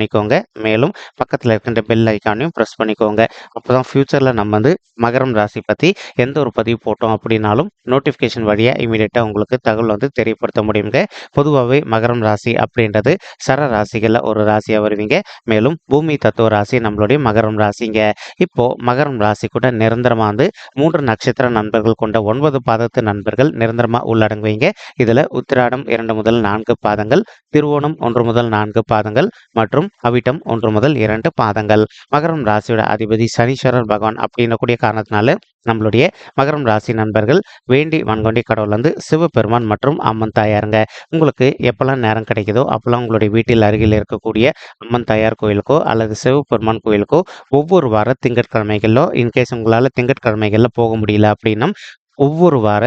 பண்ணிக்கோங்க. மேலும் பக்கத்தில் இருக்கின்ற பெல் ஐக்கானையும் ப்ரெஸ் பண்ணிக்கோங்க. அப்போ தான் ஃப்யூச்சரில் நம்ம வந்து மகரம் ராசி பற்றி எந்த ஒரு பதிவு போட்டோம் அப்படின்னாலும் நோட்டிஃபிகேஷன் வழியாக இமீடியட்டாக உங்களுக்கு தகவல் வந்து தெரியப்படுத்த முடியுங்க. பொதுவாகவே மகரம் ராசி அப்படின்றது சர ராசிகளில் ஒரு ராசியாக வருவீங்க. மேலும் பூமி தத்துவ ராசி நம்மளுடைய மகரம் ராசிங்க. இப்போ மகரம் ராசி கூட நிரந்தரமாக வந்து மூன்று நட்சத்திர நண்பர்கள் கொண்ட ஒன்பது பாதத்து நண்பர்கள் நிரந்தரமாக உள்ளடங்குவீங்க. இதில் உத்திராடம் இரண்டு முதல் நான்கு பாதங்கள் திருவோணம் ஒன்று முதல் நான்கு பாதங்கள் மற்றும் அவிட்டம் ஒன்று முதல் இரண்டு பாதங்கள். மகரம் ராசியோட அதிபதி சனீஸ்வரர் பகவான் அப்படின்னக்கூடிய காரணத்தினால நம்மளுடைய மகரம் ராசி நண்பர்கள் வேண்டி வன்கொண்டி கடவுள் வந்து சிவபெருமான் மற்றும் அம்மன் தாயாருங்க. உங்களுக்கு எப்போல்லாம் நேரம் கிடைக்குதோ அப்போல்லாம் உங்களுடைய வீட்டில் அருகில் இருக்கக்கூடிய அம்மன் தாயார் கோயிலுக்கோ அல்லது சிவபெருமான் கோயிலுக்கோ ஒவ்வொரு வார திங்கட்கிழமைகளிலோ இன்கேஸ் உங்களால் திங்கட்கிழமைகளில் போக முடியல அப்படின்னா ஒவ்வொரு வார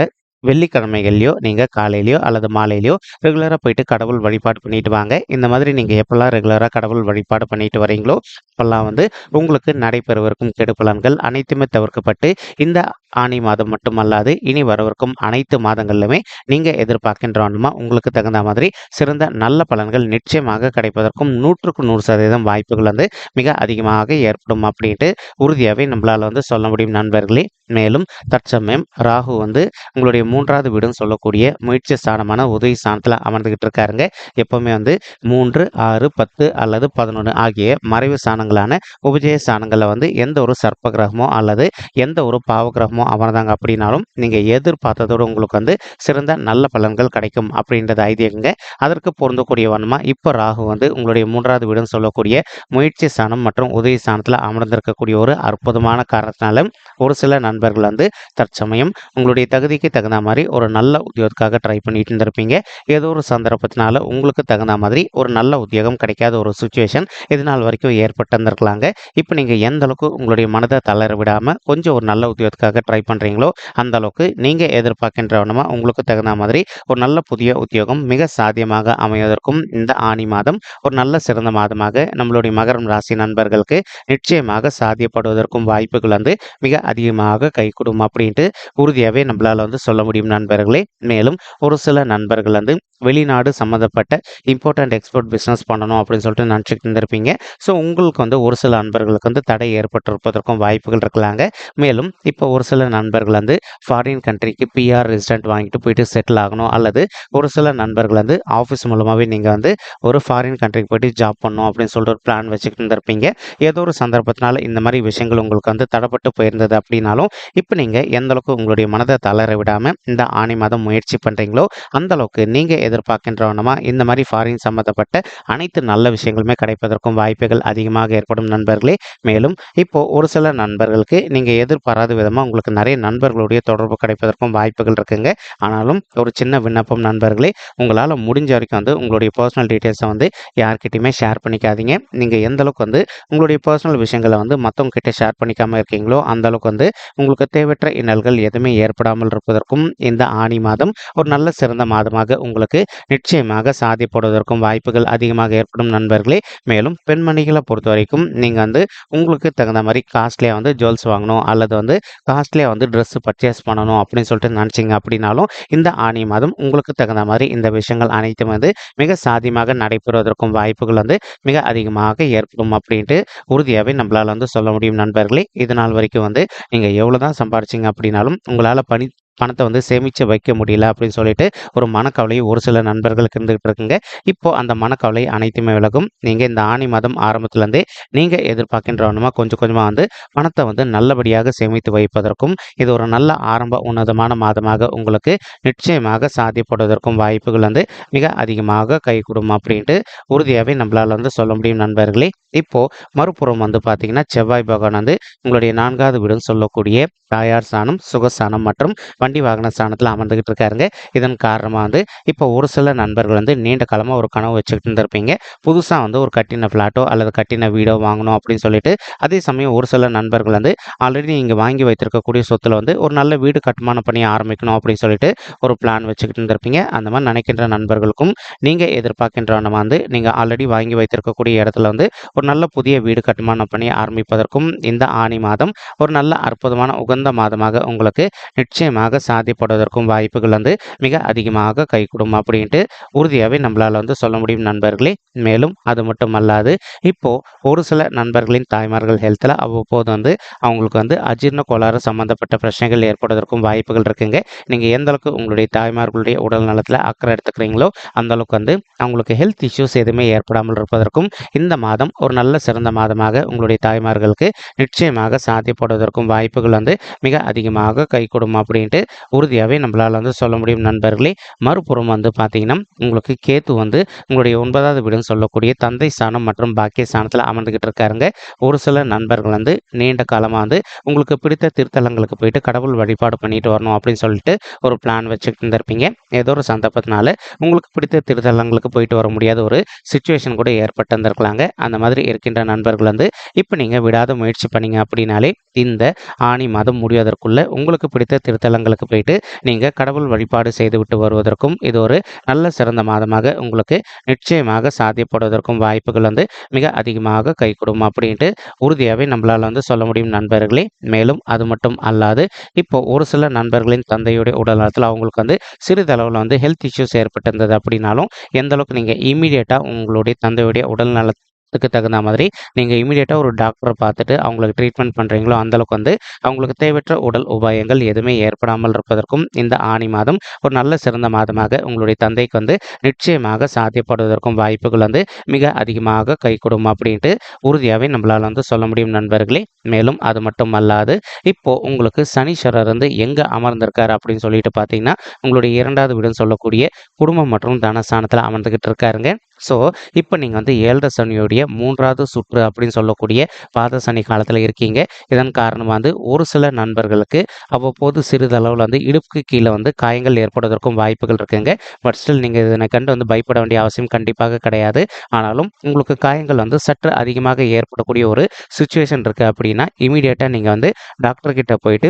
வெள்ளிக்கிழமைகள்லையோ நீங்கள் காலையிலையோ அல்லது மாலையிலையோ ரெகுலராக போயிட்டு கடவுள் வழிபாடு பண்ணிட்டு வாங்க. இந்த மாதிரி நீங்கள் எப்போல்லாம் ரெகுலராக கடவுள் வழிபாடு பண்ணிட்டு வரீங்களோ அப்போல்லாம் வந்து உங்களுக்கு நடைபெறவிருக்கும் கெடுபலன்கள் அனைத்துமே தவிர்க்கப்பட்டு இந்த ஆணி மாதம் மட்டுமல்லாது இனி வரவிருக்கும் அனைத்து மாதங்களிலுமே நீங்கள் எதிர்பார்க்கின்றவனுமா உங்களுக்கு தகுந்த மாதிரி சிறந்த நல்ல பலன்கள் நிச்சயமாக கிடைப்பதற்கும் நூற்றுக்கு நூறு சதவீதம் வாய்ப்புகள் வந்து மிக அதிகமாக ஏற்படும் அப்படின்ட்டு உறுதியாகவே நம்மளால் வந்து சொல்ல முடியும் நண்பர்களே. மேலும் தற்சமயம் ராகு வந்து உங்களுடைய மூன்றாவது வீடுன்னு சொல்லக்கூடிய முயற்சி ஸ்தானமான உதவி ஸ்தானத்தில் அமர்ந்துகிட்டு இருக்காருங்க. எப்பவுமே வந்து மூன்று ஆறு பத்து அல்லது பதினொன்று ஆகிய மறைவு ஸ்தானங்களான உபஜய ஸ்தானங்களில் வந்து எந்த ஒரு சர்ப்ப கிரகமோ அல்லது எந்த ஒரு பாவ கிரகமோ அமர்ந்தாங்க அப்படின்னாலும் நீங்கள் எதிர்பார்த்ததோடு உங்களுக்கு வந்து சிறந்த நல்ல பலன்கள் கிடைக்கும் அப்படின்றது ஐதீகங்க அதற்கு பொருந்தக்கூடிய வண்ணமா இப்போ ராகு வந்து உங்களுடைய மூன்றாவது வீடுன்னு சொல்லக்கூடிய முயற்சி ஸ்தானம் மற்றும் உதவி ஸ்தானத்தில் அமர்ந்திருக்கக்கூடிய ஒரு அற்புதமான காரணத்தினால ஒரு சில நண்பர்கள் நண்பர்கள் வந்து தற்சமயம் உங்களுடைய தகுதிக்கு தகுந்த மாதிரி ஒரு நல்ல உத்தியோகத்துக்காக ட்ரை பண்ணிட்டு இருந்திருப்பீங்க ஏதோ ஒரு சந்தர்ப்பத்தினால உங்களுக்கு தகுந்த மாதிரி ஒரு நல்ல உத்தியோகம் கிடைக்காத ஒரு சுச்சுவேஷன் இது நாள் வரைக்கும் ஏற்பட்டிருந்திருக்கலாங்க. இப்போ நீங்கள் எந்த அளவுக்கு உங்களுடைய மனதை தளர விடாமல் கொஞ்சம் ஒரு நல்ல உத்தியோகத்துக்காக ட்ரை பண்ணுறீங்களோ அந்த அளவுக்கு நீங்கள் எதிர்பார்க்கின்றவனமா உங்களுக்கு தகுந்த மாதிரி ஒரு நல்ல புதிய உத்தியோகம் மிக சாத்தியமாக அமைவதற்கும் இந்த ஆணி மாதம் ஒரு நல்ல சிறந்த மாதமாக நம்மளுடைய மகரம் ராசி நண்பர்களுக்கு நிச்சயமாக சாத்தியப்படுவதற்கும் வாய்ப்புகள் வந்து மிக அதிகமாக கைகூடும் அப்படின்ட்டு உறுதியாகவே நம்மளால் வந்து சொல்ல முடியும் நண்பர்களே. மேலும் ஒரு சில நண்பர்கள் வந்து வெளிநாடு சம்மந்தப்பட்ட இம்போர்ட்டண்ட் எக்ஸ்போர்ட் பிஸ்னஸ் பண்ணணும் அப்படின்னு சொல்லிட்டு நினச்சிட்டு இருந்திருப்பீங்க. ஸோ உங்களுக்கு வந்து ஒரு சில நண்பர்களுக்கு வந்து தடை ஏற்பட்டிருப்பதற்கும் வாய்ப்புகள் இருக்கலாங்க. மேலும் இப்போ ஒரு சில நண்பர்கள் வந்து ஃபாரின் கண்ட்ரிக்கு பிஆர் ரெசிடென்ட் வாங்கிட்டு போயிட்டு செட்டில் ஆகணும். அல்லது ஒரு சில நண்பர்கள் வந்து ஆஃபீஸ் மூலமாகவே நீங்கள் வந்து ஒரு ஃபாரின் கண்ட்ரிக்கு போயிட்டு ஜாப் பண்ணணும் அப்படின்னு சொல்லிட்டு ஒரு பிளான் வச்சுக்கிட்டு இருந்திருப்பீங்க. ஏதோ ஒரு சந்தர்ப்பத்தினால இந்த மாதிரி விஷயங்கள் உங்களுக்கு வந்து தடைப்பட்டு போயிருந்தது அப்படின்னாலும் இப்போ நீங்கள் எந்த அளவுக்கு உங்களுடைய மனதை தளர விடாமல் இந்த ஆணி மாதம் முயற்சி பண்ணுறீங்களோ அந்த அளவுக்கு நீங்கள் எதிர்பார்க்கின்றவனமா இந்த மாதிரி ஃபாரின் சம்மந்தப்பட்ட அனைத்து நல்ல விஷயங்களுமே கிடைப்பதற்கும் வாய்ப்புகள் அதிகமாக ஏற்படும் நண்பர்களே. மேலும் இப்போ ஒரு சில நண்பர்களுக்கு நீங்கள் எதிர்பாராத விதமாக உங்களுக்கு நிறைய நண்பர்களுடைய தொடர்பு கிடைப்பதற்கும் வாய்ப்புகள் இருக்குங்க. ஆனாலும் ஒரு சின்ன விண்ணப்பம் நண்பர்களே உங்களால் முடிஞ்ச வரைக்கும் வந்து உங்களுடைய பர்சனல் டீட்டெயில்ஸை வந்து யார்கிட்டையுமே ஷேர் பண்ணிக்காதீங்க. நீங்கள் எந்த அளவுக்கு வந்து உங்களுடைய பர்சனல் விஷயங்களை வந்து மற்றவங்க கிட்டே ஷேர் பண்ணிக்காமல் இருக்கீங்களோ அந்த அளவுக்கு வந்து உங்களுக்கு தேவையற்ற இன்னல்கள் எதுவுமே ஏற்படாமல் இருப்பதற்கும் இந்த ஆணி மாதம் ஒரு நல்ல சிறந்த மாதமாக உங்களுக்கு நிச்சயமாக சாதிப்படுவதற்கும் வாய்ப்புகள் அதிகமாக ஏற்படும் நண்பர்களே. மேலும் பெண்மணிகளை பொறுத்த வரைக்கும் நீங்கள் வந்து உங்களுக்கு தகுந்த மாதிரி காஸ்ட்லியாக வந்து ஜுவல்ஸ் வாங்கணும் அல்லது வந்து காஸ்ட்லியாக வந்து ட்ரெஸ்ஸு பர்ச்சேஸ் பண்ணணும் அப்படின்னு சொல்லிட்டு நினச்சிங்க அப்படின்னாலும் இந்த ஆணி மாதம் உங்களுக்கு தகுந்த மாதிரி இந்த விஷயங்கள் அனைத்தும் வந்து மிக சாதியமாக நடைபெறுவதற்கும் வாய்ப்புகள் வந்து மிக அதிகமாக ஏற்படும் அப்படின்ட்டு உறுதியாகவே நம்மளால் வந்து சொல்ல முடியும் நண்பர்களே. இது நாள் வரைக்கும் வந்து நீங்கள் எவ்வளோ தான் சம்பாரிச்சிங்க அப்படின்னாலும் உங்களால் பணி பணத்தை வந்து சேமித்து வைக்க முடியல அப்படின்னு சொல்லிட்டு ஒரு மனக்கவலை ஒரு சில நண்பர்களுக்கு இருந்துகிட்டு இருக்குங்க. இப்போ அந்த மனக்கவலை அனைத்துமே விலகும். நீங்கள் இந்த ஆணி மாதம் ஆரம்பத்துலேருந்தே நீங்கள் எதிர்பார்க்கின்றவனுமா கொஞ்சம் கொஞ்சமாக வந்து பணத்தை வந்து நல்லபடியாக சேமித்து வைப்பதற்கும் இது ஒரு நல்ல ஆரம்ப உன்னதமான மாதமாக உங்களுக்கு நிச்சயமாக சாத்தியப்படுவதற்கும் வாய்ப்புகள் வந்து மிக அதிகமாக கைகூடும் அப்படின்ட்டு உறுதியாகவே நம்மளால் வந்து சொல்ல முடியும் நண்பர்களே. இப்போது மறுபுறம் வந்து பார்த்தீங்கன்னா செவ்வாய் பகவான் வந்து உங்களுடைய நான்காவது வீடுன்னு சொல்லக்கூடிய தாயார் சாணம் சுகஸ்தானம் மற்றும் வண்டி வாகன ஸ்தானத்தில் அமர்ந்துக்கிட்டு இருக்காருங்க இதன் காரணமாக வந்து இப்போ ஒரு சில நண்பர்கள் வந்து நீண்ட காலமாக ஒரு கனவு வச்சுக்கிட்டு இருந்திருப்பீங்க. புதுசாக வந்து ஒரு கட்டின ஃப்ளாட்டோ அல்லது கட்டின வீடோ வாங்கணும் அப்படின்னு சொல்லிட்டு அதே சமயம் ஒரு சில நண்பர்கள் வந்து ஆல்ரெடி நீங்கள் வாங்கி வைத்திருக்கக்கூடிய சொத்துல வந்து ஒரு நல்ல வீடு கட்டுமான பணியை ஆரம்பிக்கணும் அப்படின்னு சொல்லிட்டு ஒரு பிளான் வச்சுக்கிட்டு இருந்திருப்பீங்க. அந்த மாதிரி நினைக்கின்ற நண்பர்களுக்கும் நீங்கள் எதிர்பார்க்கின்றவனமாக வந்து நீங்கள் ஆல்ரெடி வாங்கி வைத்திருக்கக்கூடிய இடத்துல வந்து ஒரு நல்ல புதிய வீடு கட்டுமான பணியை ஆரம்பிப்பதற்கும் இந்த ஆணி மாதம் ஒரு நல்ல அற்புதமான உகந்த மாதமாக உங்களுக்கு நிச்சயமாக சாத்தியப்படுவதற்கும் வாய்ப்புகள் வந்து மிக அதிகமாக கைகூடும் அப்படின்ட்டு உறுதியாகவே நம்மளால் வந்து சொல்ல முடியும் நண்பர்களே. மேலும் அது மட்டும் அல்லாது இப்போது ஒரு சில நண்பர்களின் தாய்மார்கள் ஹெல்த்தில் அவ்வப்போது வந்து அவங்களுக்கு வந்து அஜீர்ண கோளாறு சம்மந்தப்பட்ட பிரச்சனைகள் ஏற்படுவதற்கும் வாய்ப்புகள் இருக்குங்க. நீங்கள் எந்த அளவுக்கு உங்களுடைய தாய்மார்களுடைய உடல் நலத்தில் அக்கறை எடுத்துக்கிறீங்களோ அந்த அளவுக்கு வந்து அவங்களுக்கு ஹெல்த் இஷ்யூஸ் எதுவுமே ஏற்படாமல் இருப்பதற்கும் இந்த மாதம் ஒரு நல்ல சிறந்த மாதமாக உங்களுடைய தாய்மார்களுக்கு நிச்சயமாக சாத்தியப்படுவதற்கும் வாய்ப்புகள் வந்து மிக அதிகமாக கைகூடும் அப்படின்ட்டு உறுதியாகவே நம்மளால் வந்து சொல்ல முடியும். நண்பர்களே மறுபுறம் வந்து பார்த்தீங்கன்னா உங்களுக்கு கேத்து வந்து உங்களுடைய ஒன்பதாவது வீடுன்னு சொல்லக்கூடிய தந்தை ஸ்தானம் மற்றும் பாக்கிய ஸ்தானத்தில் அமர்ந்துக்கிட்டு இருக்காருங்க. ஒரு சில நண்பர்கள் வந்து நீண்ட காலமாக வந்து உங்களுக்கு பிடித்த திருத்தலங்களுக்கு போயிட்டு கடவுள் வழிபாடு பண்ணிட்டு வரணும் அப்படின்னு சொல்லிட்டு ஒரு பிளான் வச்சுக்கிட்டு இருந்திருப்பீங்க. ஏதோ ஒரு சந்தர்ப்பத்தினால உங்களுக்கு பிடித்த திருத்தலங்களுக்கு போயிட்டு வர முடியாத ஒரு சுச்சுவேஷன் கூட ஏற்பட்டு இருந்திருக்கலாங்க அந்த மாதிரி இருக்கின்ற நண்பர்கள் வந்து இப்போ நீங்கள் விடாத முயற்சி பண்ணீங்க அப்படின்னாலே இந்த ஆணி மாதம் முடிவதற்குள்ளே உங்களுக்கு பிடித்த திருத்தலங்கள் திருத்தலங்களுக்கு போயிட்டு நீங்கள் கடவுள் வழிபாடு செய்துவிட்டு வருவதற்கும் இது ஒரு நல்ல சிறந்த மாதமாக உங்களுக்கு நிச்சயமாக சாத்தியப்படுவதற்கும் வாய்ப்புகள் வந்து மிக அதிகமாக கைகூடும் அப்படின்ட்டு உறுதியாகவே நம்மளால் வந்து சொல்ல முடியும் நண்பர்களே. மேலும் அது மட்டும் அல்லாது இப்போ ஒரு சில நண்பர்களின் தந்தையுடைய உடல் நலத்தில் அவங்களுக்கு வந்து சிறிதளவில் வந்து ஹெல்த் இஷ்யூஸ் ஏற்பட்டிருந்தது அப்படின்னாலும் எந்த அளவுக்கு நீங்கள் இமீடியட்டாக உங்களுடைய தந்தையுடைய உடல் நலத்தை க்கு தகுந்த மாதிரி நீங்கள் இமீடியட்டாக ஒரு டாக்டரை பார்த்துட்டு அவங்களுக்கு ட்ரீட்மெண்ட் பண்ணுறீங்களோ அந்தளவுக்கு வந்து அவங்களுக்கு தேவையற்ற உடல் உபாயங்கள் எதுவுமே ஏற்படாமல் இருப்பதற்கும் இந்த ஆணி மாதம் ஒரு நல்ல சிறந்த மாதமாக உங்களுடைய தந்தைக்கு வந்து நிச்சயமாக சாத்தியப்படுவதற்கும் வாய்ப்புகள் வந்து மிக அதிகமாக கைகூடும் அப்படின்ட்டு உறுதியாகவே நம்மளால் வந்து சொல்ல முடியும் நண்பர்களே. மேலும் அது மட்டும் அல்லாது இப்போது உங்களுக்கு சனீஸ்வரர் வந்து எங்கே அமர்ந்திருக்கார் அப்படின்னு சொல்லிட்டு பார்த்தீங்கன்னா உங்களுடைய இரண்டாவது வீடுன்னு சொல்லக்கூடிய குடும்பம் மற்றும் தனஸ்தானத்தில் அமர்ந்துக்கிட்டு இருக்காருங்க. ஸோ இப்போ நீங்கள் வந்து ஏழரை சனியுடைய மூன்றாவது சுற்று அப்படின்னு சொல்லக்கூடிய பாத சனி காலத்தில் இருக்கீங்க. இதன் காரணமாக வந்து ஒரு சில நண்பர்களுக்கு அவ்வப்போது சிறிதளவில் வந்து இடுப்புக்கு கீழே வந்து காயங்கள் ஏற்படுவதற்கும் வாய்ப்புகள் இருக்குங்க. பட் ஸ்டில் நீங்கள் இதனை கண்டு வந்து பயப்பட வேண்டிய அவசியம் கண்டிப்பாக கிடையாது. ஆனாலும் உங்களுக்கு காயங்கள் வந்து சற்று அதிகமாக ஏற்படக்கூடிய ஒரு சுச்சுவேஷன் இருக்குது அப்படின்னா இமீடியட்டாக நீங்கள் வந்து டாக்டர்கிட்ட போயிட்டு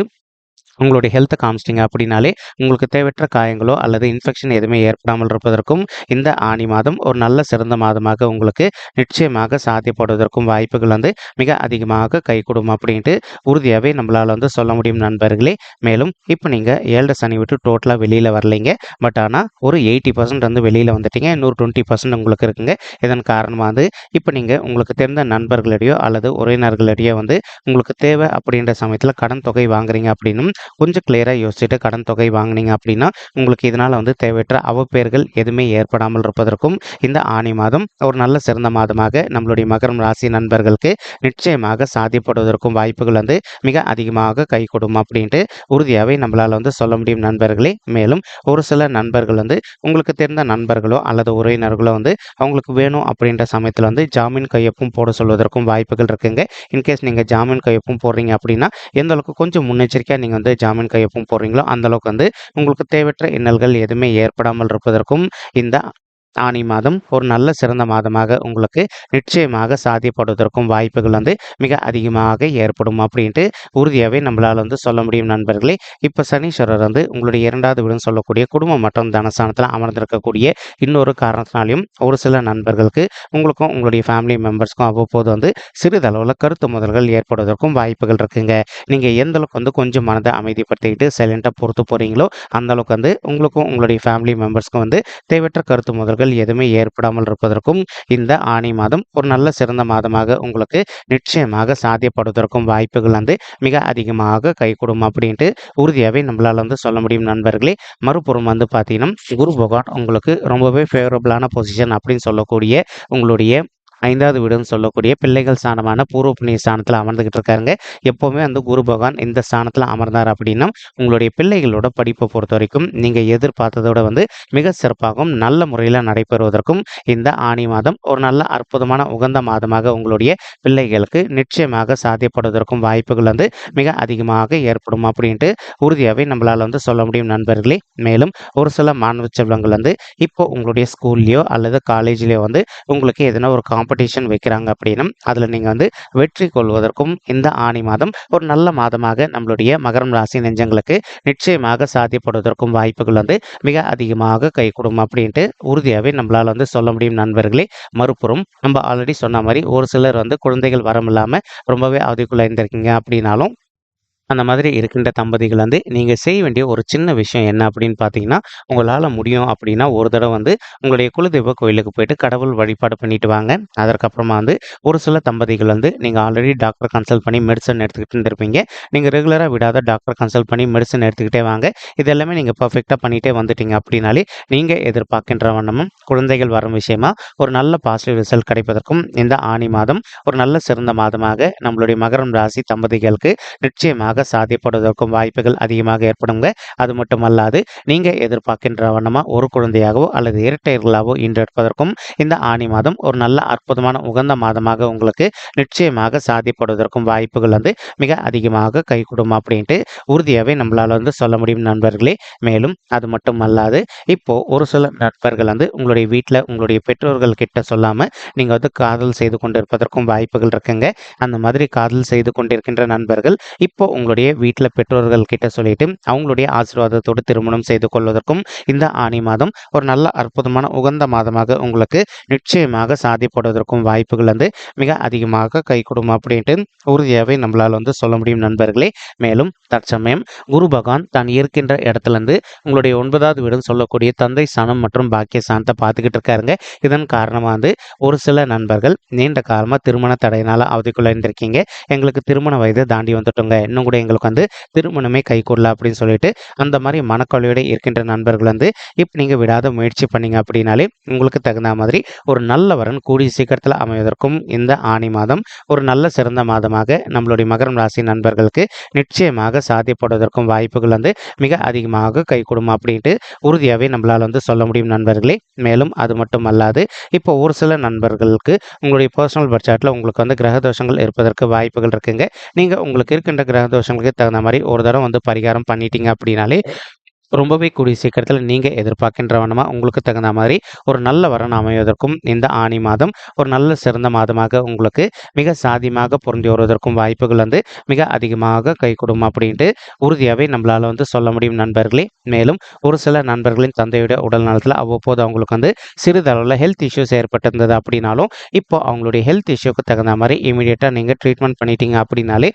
உங்களுடைய ஹெல்த்தை காமிச்சிட்டிங்க அப்படின்னாலே உங்களுக்கு தேவையற்ற காயங்களோ அல்லது இன்ஃபெக்ஷன் எதுவுமே ஏற்படாமல் இருப்பதற்கும் இந்த ஆணி மாதம் ஒரு நல்ல சிறந்த மாதமாக உங்களுக்கு நிச்சயமாக சாத்தியப்படுவதற்கும் வாய்ப்புகள் வந்து மிக அதிகமாக கைகூடும் அப்படின்ட்டு உறுதியாகவே நம்மளால் வந்து சொல்ல முடியும் நண்பர்களே. மேலும் இப்போ நீங்கள் ஏழரை சனி விட்டு டோட்டலாக வெளியில் வரலைங்க. பட் ஆனால் ஒரு எயிட்டி பர்சன்ட் வந்து வெளியில் வந்துட்டீங்க. இன்னொரு டுவெண்ட்டி பர்சன்ட் உங்களுக்கு இருக்குங்க. இதன் காரணமாக வந்து இப்போ நீங்கள் உங்களுக்கு தெரிந்த நண்பர்களிடையோ அல்லது உறவினர்களிடையோ வந்து உங்களுக்கு தேவை அப்படின்ற சமயத்தில் கடன் தொகை வாங்குறீங்க அப்படின்னும் கொஞ்சம் கிளியராக யோசிச்சுட்டு கடன் தொகை வாங்குனீங்க அப்படின்னா உங்களுக்கு இதனால் வந்து தேவையற்ற அவப்பெயர்கள் எதுவுமே ஏற்படாமல் இருப்பதற்கும் இந்த ஆணி மாதம் ஒரு நல்ல சிறந்த மாதமாக நம்மளுடைய மகரம் ராசி நண்பர்களுக்கு நிச்சயமாக சாதிப்படுவதற்கும் வாய்ப்புகள் வந்து மிக அதிகமாக கை கொடுக்கும் அப்படின்ட்டு உறுதியாகவே நம்மளால் வந்து சொல்ல முடியும் நண்பர்களே. மேலும் ஒரு சில நண்பர்கள் வந்து உங்களுக்கு தெரிந்த நண்பர்களோ அல்லது உறவினர்களோ வந்து அவங்களுக்கு வேணும் அப்படின்ற சமயத்தில் வந்து ஜாமீன் கையொப்பும் போட சொல்வதற்கும் வாய்ப்புகள் இருக்குங்க. இன்கேஸ் நீங்கள் ஜாமீன் கையொப்பும் போடுறீங்க அப்படின்னா எந்த அளவுக்கு கொஞ்சம் முன்னெச்சரிக்கையாக நீங்கள் வந்து ஜாமீன் கையொப்பம் போடுறீங்களோ அந்த அளவுக்கு வந்து உங்களுக்கு தேவையற்ற இன்னல்கள் எதுவுமே ஏற்படாமல் இருப்பதற்கும் இந்த ஆனி மாதம் ஒரு நல்ல சிறந்த மாதமாக உங்களுக்கு நிச்சயமாக சாத்தியப்படுவதற்கும் வாய்ப்புகள் வந்து மிக அதிகமாக ஏற்படும் அப்படின்ட்டு உறுதியாகவே நம்மளால் வந்து சொல்ல முடியும் நண்பர்களே. இப்போ சனீஸ்வரர் வந்து உங்களுடைய இரண்டாவது வீடுன்னு சொல்லக்கூடிய குடும்பம் மற்றும் தனஸ்தானத்தில் அமர்ந்திருக்கக்கூடிய இன்னொரு காரணத்தினாலையும் ஒரு சில நண்பர்களுக்கு உங்களுக்கும் உங்களுடைய ஃபேமிலி மெம்பர்ஸ்க்கும் அவ்வப்போது வந்து சிறிதளவில் கருத்து முதல்கள் ஏற்படுவதற்கும் வாய்ப்புகள் இருக்குங்க. நீங்கள் எந்த அளவுக்கு வந்து கொஞ்சம் மனதை அமைதிப்படுத்திக்கிட்டு சைலண்ட்டாக பொறுத்து போகிறீங்களோ அந்த அளவுக்கு வந்து உங்களுக்கும் உங்களுடைய ஃபேமிலி மெம்பர்ஸ்க்கும் வந்து தேவையற்ற கருத்து முதல்கள் எதுவுமே ஏற்படாமல் இருப்பதற்கும் இந்த ஆணி மாதம் ஒரு நல்ல சிறந்த மாதமாக உங்களுக்கு நிச்சயமாக சாத்தியப்படுவதற்கும் வாய்ப்புகள் வந்து மிக அதிகமாக கைகூடும் அப்படின்ட்டு உறுதியாகவே நம்மளால் வந்து சொல்ல முடியும் நண்பர்களே. மறுபுறம் வந்து பார்த்தீங்கன்னா குரு பகவான் உங்களுக்கு ரொம்பவே ஃபேவரபுளான பொசிஷன் அப்படின்னு சொல்லக்கூடிய உங்களுடைய ஐந்தாவது வீடுன்னு சொல்லக்கூடிய பிள்ளைகள் ஸ்தானமான பூர்வ புண்ணிய ஸ்தானத்தில் அமர்ந்துகிட்டு இருக்காருங்க. எப்போவுமே வந்து குரு பகவான் இந்த ஸ்தானத்தில் அமர்ந்தார் அப்படின்னா உங்களுடைய பிள்ளைகளோட படிப்பை பொறுத்த வரைக்கும் நீங்கள் எதிர்பார்த்ததோட வந்து மிக சிறப்பாகவும் நல்ல முறையில் நடைபெறுவதற்கும் இந்த ஆணி மாதம் ஒரு நல்ல அற்புதமான உகந்த மாதமாக உங்களுடைய பிள்ளைகளுக்கு நிச்சயமாக சாத்தியப்படுவதற்கும் வாய்ப்புகள் வந்து மிக அதிகமாக ஏற்படும் அப்படின்ட்டு உறுதியாகவே நம்மளால் வந்து சொல்ல முடியும் நண்பர்களே. மேலும் ஒரு சில மாணவ செல்வங்கள் வந்து இப்போ உங்களுடைய ஸ்கூல்லையோ அல்லது காலேஜ்லேயோ வந்து உங்களுக்கு எதனா ஒரு காம்படிஷன் வைக்கிறாங்க அப்படின்னா அதில் நீங்கள் வந்து வெற்றி கொள்வதற்கும் இந்த ஆணி மாதம் ஒரு நல்ல மாதமாக நம்மளுடைய மகரம் ராசி நெஞ்சங்களுக்கு நிச்சயமாக சாத்தியப்படுவதற்கும் வாய்ப்புகள் வந்து மிக அதிகமாக கை கொடுக்கும் அப்படின்ட்டு உறுதியாகவே நம்மளால் வந்து சொல்ல முடியும் நண்பர்களே. மறுபுறம் நம்ம ஆல்ரெடி சொன்ன மாதிரி ஒரு சிலர் வந்து குழந்தைகள் வரம் இல்லாமல் ரொம்பவே அவதிக்குள்ளே இருந்திருக்கீங்க அப்படின்னாலும் அந்த மாதிரி இருக்கின்ற தம்பதிகள் வந்து நீங்கள் செய்ய வேண்டிய ஒரு சின்ன விஷயம் என்ன அப்படின்னு பார்த்தீங்கன்னா உங்களால் முடியும் அப்படின்னா ஒரு தடவை வந்து உங்களுடைய குலதெய்வ கோயிலுக்கு போயிட்டு கடவுள் வழிபாடு பண்ணிட்டு வாங்க. அதற்கப்புறமா வந்து ஒரு சில தம்பதிகள் வந்து நீங்கள் ஆல்ரெடி டாக்டர் கன்சல்ட் பண்ணி மெடிசன் எடுத்துக்கிட்டு இருந்திருப்பீங்க. நீங்கள் ரெகுலராக விடாத டாக்டர் கன்சல்ட் பண்ணி மெடிசன் எடுத்துக்கிட்டே வாங்க. இது எல்லாமே நீங்கள் பர்ஃபெக்டாக பண்ணிகிட்டே வந்துட்டீங்க அப்படின்னாலே நீங்கள் எதிர்பார்க்கின்ற வண்ணமும் குழந்தைகள் வரும் விஷயமா ஒரு நல்ல பாசிட்டிவ் ரிசல்ட் கிடைப்பதற்கும் இந்த ஆணி மாதம் ஒரு நல்ல சிறந்த மாதமாக நம்மளுடைய மகரம் ராசி தம்பதிகளுக்கு நிச்சயமாக சாத்தியப்படுவதற்கும் வாய்ப்புகள் அதிகமாக ஏற்படுங்க. அது மட்டுமல்லாது நீங்கள் எதிர்பார்க்கின்ற வண்ணமாக ஒரு குழந்தையாகவோ அல்லது இரட்டையர்களாகவோ ஈன்றெடுப்பதற்கும் இந்த ஆணி மாதம் ஒரு நல்ல அற்புதமான உகந்த மாதமாக உங்களுக்கு நிச்சயமாக சாத்தியப்படுவதற்கும் வாய்ப்புகள் வந்து மிக அதிகமாக கை அப்படின்ட்டு உறுதியாகவே நம்மளால் வந்து சொல்ல முடியும் நண்பர்களே. மேலும் அது மட்டும் அல்லாது இப்போ ஒரு சில நண்பர்கள் வந்து உங்களுடைய வீட்டில் உங்களுடைய பெற்றோர்கள் கிட்ட சொல்லாமல் நீங்கள் வந்து காதல் செய்து கொண்டிருப்பதற்கும் வாய்ப்புகள் இருக்குங்க. அந்த மாதிரி காதல் செய்து கொண்டிருக்கின்ற நண்பர்கள் இப்போ உங்களுடைய வீட்டில் பெற்றோர்கள் கிட்ட சொல்லிட்டு அவங்களுடைய ஆசீர்வாதத்தோடு திருமணம் செய்து கொள்வதற்கும் இந்த ஆணி மாதம் ஒரு நல்ல அற்புதமான உகந்த மாதமாக உங்களுக்கு நிச்சயமாக சாதிப்படுவதற்கும் வாய்ப்புகள் வந்து மிக அதிகமாக கை கொடுக்கும் அப்படின்ட்டு உறுதியாகவே நம்மளால் வந்து சொல்ல முடியும் நண்பர்களே. மேலும் தற்சமயம் குரு பகவான் தான் இருக்கின்ற இடத்துல இருந்து உங்களுடைய ஒன்பதாவது வீடுன்னு சொல்லக்கூடிய தந்தை சனம் மற்றும் பாக்கிய சாணத்தை பார்த்துக்கிட்டு இருக்காருங்க. இதன் காரணமாக வந்து ஒரு சில நண்பர்கள் நீண்ட காலமாக திருமண தடையினால் அவதிக்குள்ள இருந்திருக்கீங்க எங்களுக்கு திருமண வயது தாண்டி வந்துட்டோங்க. இன்னும் கூட எங்களுக்கு வந்து திருமணமே கைகூடல அப்படின்னு சொல்லிட்டு அந்த மாதிரி மனக்கவலையோடு இருக்கின்ற நண்பர்கள் வந்து இப்போ நீங்கள் விடாத முயற்சி பண்ணீங்க அப்படின்னாலே உங்களுக்கு தகுந்த மாதிரி ஒரு நல்ல வரன் கூடிய சீக்கிரத்தில் அமைவதற்கும் இந்த ஆணி மாதம் ஒரு நல்ல சிறந்த மாதமாக நம்மளுடைய மகரம் ராசி நண்பர்களுக்கு நிச்சயமாக சாத்தியப்படுவதற்கும் வாய்ப்புகள் வந்து மிக அதிகமாக கை அப்படின்ட்டு உறுதியாகவே நம்மளால் வந்து சொல்ல முடியும் நண்பர்களே. மேலும் அது மட்டும் அல்லாது இப்போ ஒரு சில நண்பர்களுக்கு உங்களுடைய பர்சனல் பட்ஜெட்டில் உங்களுக்கு வந்து கிரக தோஷங்கள் இருப்பதற்கு வாய்ப்புகள் இருக்குங்க. நீங்கள் உங்களுக்கு இருக்கின்ற கிரக தோஷங்களுக்கு தகுந்த மாதிரி ஒரு தடவை வந்து பரிகாரம் பண்ணிட்டீங்க அப்படின்னாலே ரொம்பவே கூடிய சீக்கிரத்தில் நீங்கள் எதிர்பார்க்கின்ற வண்ணமாக உங்களுக்கு தகுந்த மாதிரி ஒரு நல்ல வரன் அமைவதற்கும் இந்த ஆணி மாதம் ஒரு நல்ல சிறந்த மாதமாக உங்களுக்கு மிக சாதியமாக பொருந்தி வருவதற்கும் வாய்ப்புகள் வந்து மிக அதிகமாக கை கொடுக்கும் அப்படின்ட்டு உறுதியாகவே நம்மளால் வந்து சொல்ல முடியும் நண்பர்களே. மேலும் ஒரு சில நண்பர்களின் தந்தையுடைய உடல் நலத்தில் அவ்வப்போது அவங்களுக்கு வந்து சிறிதளவில் ஹெல்த் இஷ்யூஸ் ஏற்பட்டிருந்தது அப்படின்னாலும் இப்போ அவங்களுடைய ஹெல்த் இஷ்யூக்கு தகுந்த மாதிரி இமீடியட்டாக நீங்கள் ட்ரீட்மெண்ட் பண்ணிட்டீங்க அப்படின்னாலே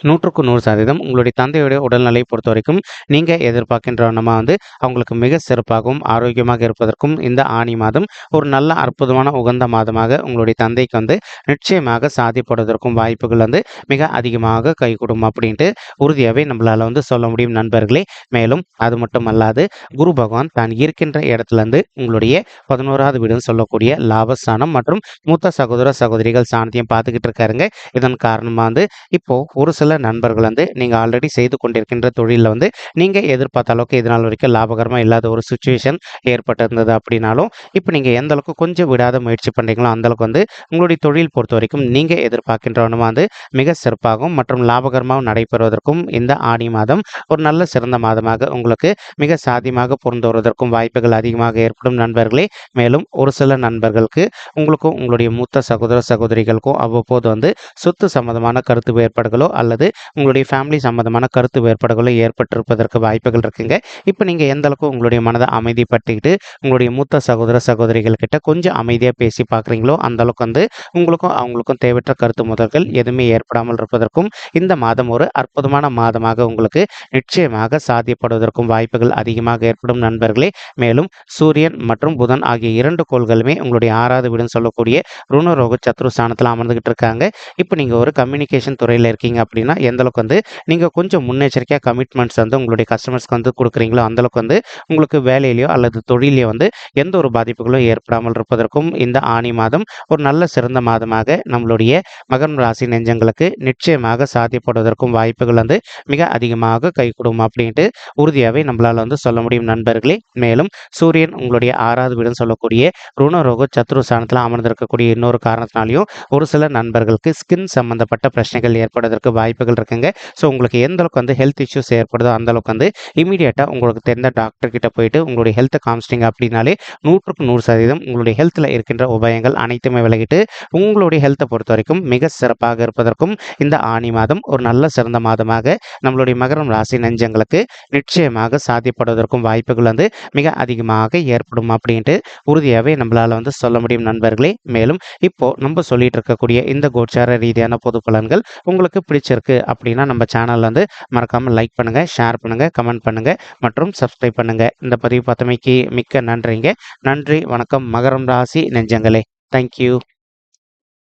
நூற்றுக்கு நூறு சதவீதம் உங்களுடைய தந்தையுடைய உடல்நிலையை பொறுத்த வரைக்கும் நீங்கள் எதிர்பார்க்கின்ற வண்ணமாக வந்து அவங்களுக்கு மிக சிறப்பாகவும் ஆரோக்கியமாக இருப்பதற்கும் இந்த ஆணி மாதம் ஒரு நல்ல அற்புதமான உகந்த மாதமாக உங்களுடைய தந்தைக்கு வந்து நிச்சயமாக சாதிப்படுவதற்கும் வாய்ப்புகள் வந்து மிக அதிகமாக கைகூடும் அப்படின்ட்டு உறுதியாகவே நம்மளால் வந்து சொல்ல முடியும் நண்பர்களே. மேலும் அது மட்டும் அல்லாது குரு பகவான் தான் இருக்கின்ற இடத்துலேருந்து உங்களுடைய பதினோராவது வீடுன்னு சொல்லக்கூடிய லாபஸ்தானம் மற்றும் மூத்த சகோதர சகோதரிகள் சாணத்தையும் பார்த்துக்கிட்டு இருக்காருங்க. இதன் காரணமாக வந்து இப்போ ஒரு சில நண்பர்கள் வந்து நீங்கள் ஆல்ரெடி செய்து கொண்டிருக்கின்ற தொழிலில் வந்து நீங்கள் எதிர்பார்த்த அளவுக்கு இதனால் வரைக்கும் லாபகரமாக இல்லாத ஒரு சுச்சுவேஷன் ஏற்பட்டிருந்தது அப்படின்னாலும் இப்போ நீங்கள் எந்த அளவுக்கு கொஞ்சம் விடாத முயற்சி பண்ணுறீங்களோ அந்த அளவுக்கு வந்து உங்களுடைய தொழில் பொறுத்த வரைக்கும் நீங்கள் எதிர்பார்க்கின்றவனுமா வந்து மிக சிறப்பாகவும் மற்றும் லாபகரமாகவும் நடைபெறுவதற்கும் இந்த ஆணி மாதம் ஒரு நல்ல சிறந்த மாதமாக உங்களுக்கு மிக சாதியமாக பொருந்து வருவதற்கும் வாய்ப்புகள் அதிகமாக ஏற்படும் நண்பர்களே. மேலும் ஒரு சில நண்பர்களுக்கு உங்களுக்கும் உங்களுடைய மூத்த சகோதர சகோதரிகளுக்கும் அவ்வப்போது வந்து சொத்து சம்பந்தமான கருத்து வேறுபாடுகளோ அல்லது உங்களுடைய ஃபேமிலி சம்மந்தமான கருத்து வேறுபாடுகளும் ஏற்பட்டிருப்பதற்கு வாய்ப்புகள் இருக்குங்க. இப்போ நீங்கள் எந்த அளவுக்கு உங்களுடைய மனதை அமைதிப்படுத்திக்கிட்டு உங்களுடைய மூத்த சகோதர சகோதரிகள் கிட்ட கொஞ்சம் அமைதியாக பேசி பார்க்குறீங்களோ அந்த அளவுக்கு வந்து உங்களுக்கும் அவங்களுக்கும் தேவையற்ற கருத்து முதல்கள் எதுவுமே ஏற்படாமல் இருப்பதற்கும் இந்த மாதம் ஒரு அற்புதமான மாதமாக உங்களுக்கு நிச்சயமாக சாத்தியப்படுவதற்கும் வாய்ப்புகள் அதிகமாக ஏற்படும் நண்பர்களே. மேலும் சூரியன் மற்றும் புதன் ஆகிய இரண்டு கோள்களுமே உங்களுடைய ஆறாவது வீடுன்னு சொல்லக்கூடிய ருணரோக சத்ரு ஸ்தானத்தில் அமர்ந்துகிட்டு இருக்காங்க. இப்போ நீங்கள் ஒரு கம்யூனிகேஷன் துறையில் இருக்கீங்க அப்படின்னா பார்த்தீங்கன்னா எந்த அளவுக்கு வந்து நீங்கள் கொஞ்சம் முன்னெச்சரிக்கையாக கமிட்மெண்ட்ஸ் வந்து உங்களுடைய கஸ்டமர்ஸ்க்கு வந்து கொடுக்குறீங்களோ அந்தளவுக்கு வந்து உங்களுக்கு வேலையிலையோ அல்லது தொழிலையோ வந்து எந்த ஒரு பாதிப்புகளும் ஏற்படாமல் இருப்பதற்கும் இந்த ஆணி மாதம் ஒரு நல்ல சிறந்த மாதமாக நம்மளுடைய மகன் ராசி நெஞ்சங்களுக்கு நிச்சயமாக சாத்தியப்படுவதற்கும் வாய்ப்புகள் வந்து மிக அதிகமாக கை கொடுக்கும் அப்படின்ட்டு உறுதியாகவே நம்மளால் வந்து சொல்ல முடியும் நண்பர்களே. மேலும் சூரியன் உங்களுடைய ஆறாவது வீடுன்னு சொல்லக்கூடிய ருணரோக சத்ரு ஸ்தானத்தில் அமர்ந்திருக்கக்கூடிய இன்னொரு காரணத்தினாலையும் ஒரு சில நண்பர்களுக்கு ஸ்கின் சம்பந்தப்பட்ட பிரச்சனைகள் ஏற்படுவதற்கு வாய்ப்புகள் இருக்குங்க. ஸோ உங்களுக்கு எந்த அளவுக்கு வந்து ஹெல்த் இஷ்யூஸ் ஏற்படுதோ அந்த அளவுக்கு வந்து இமீடியட்டாக உங்களுக்கு தெரிந்த டாக்டர் கிட்ட போயிட்டு உங்களுடைய ஹெல்த் காமிச்சிட்டிங்க அப்படின்னாலே நூற்றுக்கு நூறு சதவீதம் உங்களுடைய ஹெல்த்தில் இருக்கின்ற உபாயங்கள் அனைத்துமே விலகிட்டு உங்களுடைய ஹெல்த்தை பொறுத்த வரைக்கும் மிக சிறப்பாக இருப்பதற்கும் இந்த ஆணி மாதம் ஒரு நல்ல சிறந்த மாதமாக நம்மளுடைய மகரம் ராசி நெஞ்சங்களுக்கு நிச்சயமாக சாத்தியப்படுவதற்கும் வாய்ப்புகள் வந்து மிக அதிகமாக ஏற்படும் அப்படின்ட்டு உறுதியாகவே நம்மளால் வந்து சொல்ல முடியும் நண்பர்களே. மேலும் இப்போ நம்ம சொல்லிட்டு இருக்கக்கூடிய இந்த கோச்சார ரீதியான பொது பலன்கள் உங்களுக்கு பிடிச்சிருக்கு அப்படின்னா நம்ம சேனல் வந்து மறக்காமல் லைக் பண்ணுங்கள் ஷேர் பண்ணுங்கள் கமெண்ட் பண்ணுங்கள் மற்றும் சப்ஸ்கிரைப் பண்ணுங்கள் இந்த பதிவு பார்த்தமைக்கு மிக்க நன்றிங்க. நன்றி வணக்கம் மகரம் ராசி நெஞ்சங்களே. தேங்க்யூ